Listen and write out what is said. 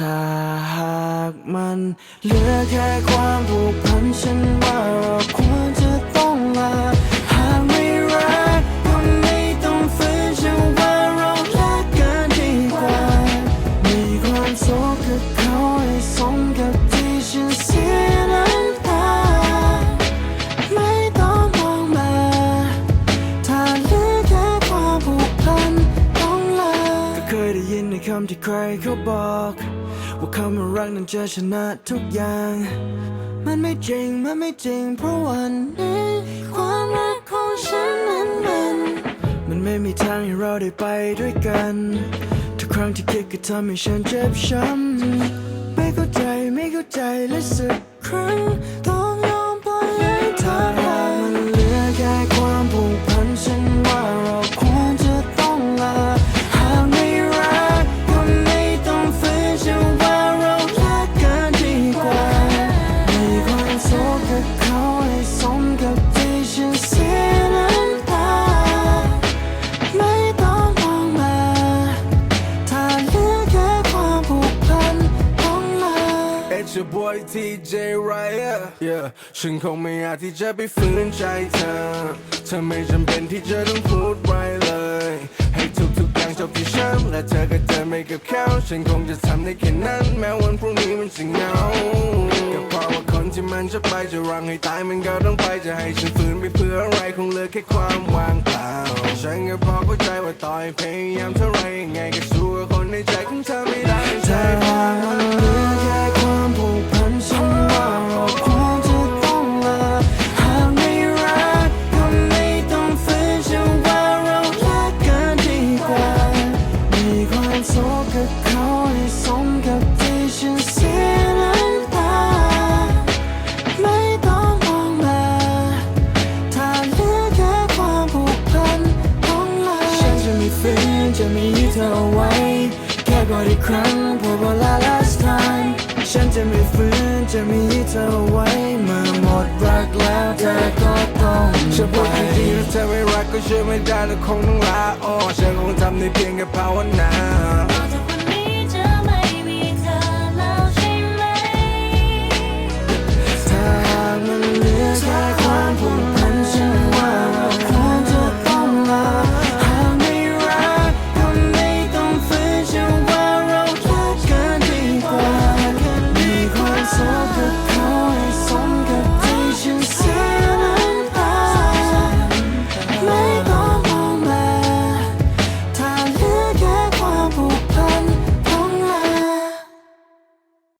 ถ้าหากมันเหลือแค่ความผูกพันฉันว่า ที่ใครเขาบอก ว่าคำว่ารักนั้นจะชนะทุกอย่าง มันไม่จริง มันไม่จริง เพราะวันนี้ความรักของฉันนั้นมัน มันไม่มีทางให้เราได้ไปด้วยกัน ทุกครั้งที่คิดก็ทำให้ฉันเจ็บช้ำไม่เข้าใจไม่เข้าใจและสุด TJ Ryan yeah ฉันคงไม่อาจที่จะไปฝืนใจเธอ เธอไม่จำเป็นที่จะต้องพูดไว้เลย ให้ทุกๆอย่างจบที่ฉันและเธอก็เดินไปกับเขาฉันคงจะทำได้แค่นั้น แม้วันพรุ่งนี้มันจะเหงาก็เพราะว่าคนที่มันจะไปจะรังให้ตายมันก็ต้องไปจะให้ฉันฝืนไปเพื่ออะไรคงเหลือแค่ความว่างเปล่าฉันก็พอเข้าใจว่าต่อยพยายามเท่าไรยังไงก็ จะมีเธอเอาไว้ แค่กอดอีกครั้งพอเวลา last time ฉันจะไม่ฟื้นจะไม่ยึดเธอเอาไว้ เมื่อหมดรักแล้วเธอก็ต้องฉันไปพูดจริงๆถ้าเธอไม่รักก็ช่วยไม่ได้แล้วคงต้องลาออกฉันคงทำได้เพียงแค่ภาวนา